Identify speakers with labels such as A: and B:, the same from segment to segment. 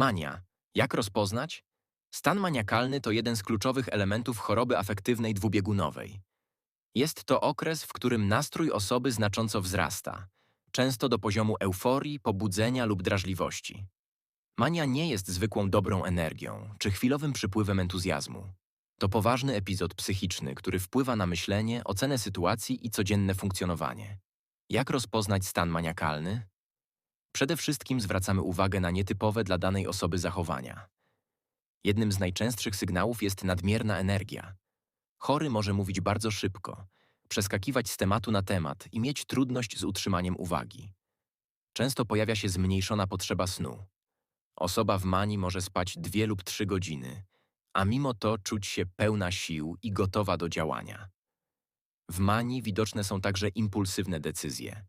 A: Mania. Jak rozpoznać? Stan maniakalny to jeden z kluczowych elementów choroby afektywnej dwubiegunowej. Jest to okres, w którym nastrój osoby znacząco wzrasta, często do poziomu euforii, pobudzenia lub drażliwości. Mania nie jest zwykłą dobrą energią czy chwilowym przypływem entuzjazmu. To poważny epizod psychiczny, który wpływa na myślenie, ocenę sytuacji i codzienne funkcjonowanie. Jak rozpoznać stan maniakalny? Przede wszystkim zwracamy uwagę na nietypowe dla danej osoby zachowania. Jednym z najczęstszych sygnałów jest nadmierna energia. Chory może mówić bardzo szybko, przeskakiwać z tematu na temat i mieć trudność z utrzymaniem uwagi. Często pojawia się zmniejszona potrzeba snu. Osoba w manii może spać dwie lub trzy godziny, a mimo to czuć się pełna sił i gotowa do działania. W manii widoczne są także impulsywne decyzje.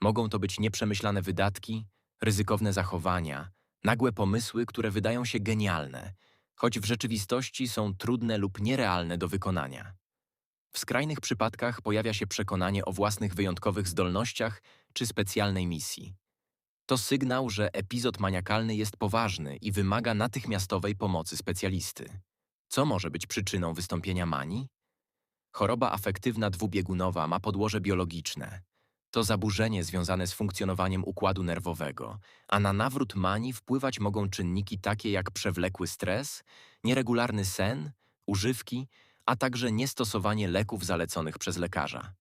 A: Mogą to być nieprzemyślane wydatki, ryzykowne zachowania, nagłe pomysły, które wydają się genialne, choć w rzeczywistości są trudne lub nierealne do wykonania. W skrajnych przypadkach pojawia się przekonanie o własnych wyjątkowych zdolnościach czy specjalnej misji. To sygnał, że epizod maniakalny jest poważny i wymaga natychmiastowej pomocy specjalisty. Co może być przyczyną wystąpienia manii? Choroba afektywna dwubiegunowa ma podłoże biologiczne. To zaburzenie związane z funkcjonowaniem układu nerwowego, a na nawrót manii wpływać mogą czynniki takie jak przewlekły stres, nieregularny sen, używki, a także niestosowanie leków zaleconych przez lekarza.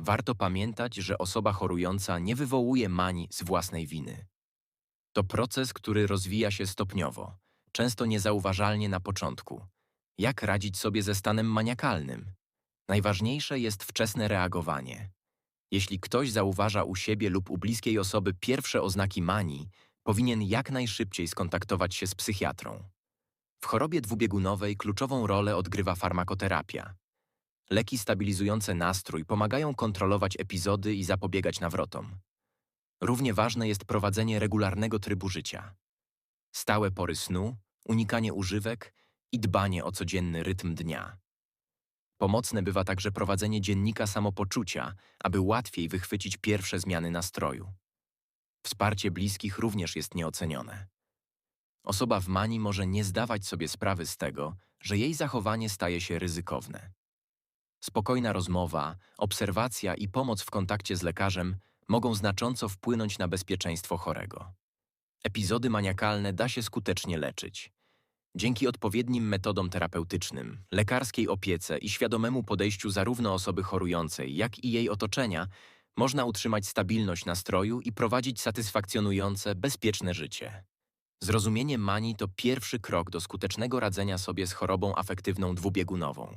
A: Warto pamiętać, że osoba chorująca nie wywołuje manii z własnej winy. To proces, który rozwija się stopniowo, często niezauważalnie na początku. Jak radzić sobie ze stanem maniakalnym? Najważniejsze jest wczesne reagowanie. Jeśli ktoś zauważa u siebie lub u bliskiej osoby pierwsze oznaki manii, powinien jak najszybciej skontaktować się z psychiatrą. W chorobie dwubiegunowej kluczową rolę odgrywa farmakoterapia. Leki stabilizujące nastrój pomagają kontrolować epizody i zapobiegać nawrotom. Równie ważne jest prowadzenie regularnego trybu życia. Stałe pory snu, unikanie używek i dbanie o codzienny rytm dnia. Pomocne bywa także prowadzenie dziennika samopoczucia, aby łatwiej wychwycić pierwsze zmiany nastroju. Wsparcie bliskich również jest nieocenione. Osoba w manii może nie zdawać sobie sprawy z tego, że jej zachowanie staje się ryzykowne. Spokojna rozmowa, obserwacja i pomoc w kontakcie z lekarzem mogą znacząco wpłynąć na bezpieczeństwo chorego. Epizody maniakalne da się skutecznie leczyć. Dzięki odpowiednim metodom terapeutycznym, lekarskiej opiece i świadomemu podejściu zarówno osoby chorującej, jak i jej otoczenia, można utrzymać stabilność nastroju i prowadzić satysfakcjonujące, bezpieczne życie. Zrozumienie manii to pierwszy krok do skutecznego radzenia sobie z chorobą afektywną dwubiegunową.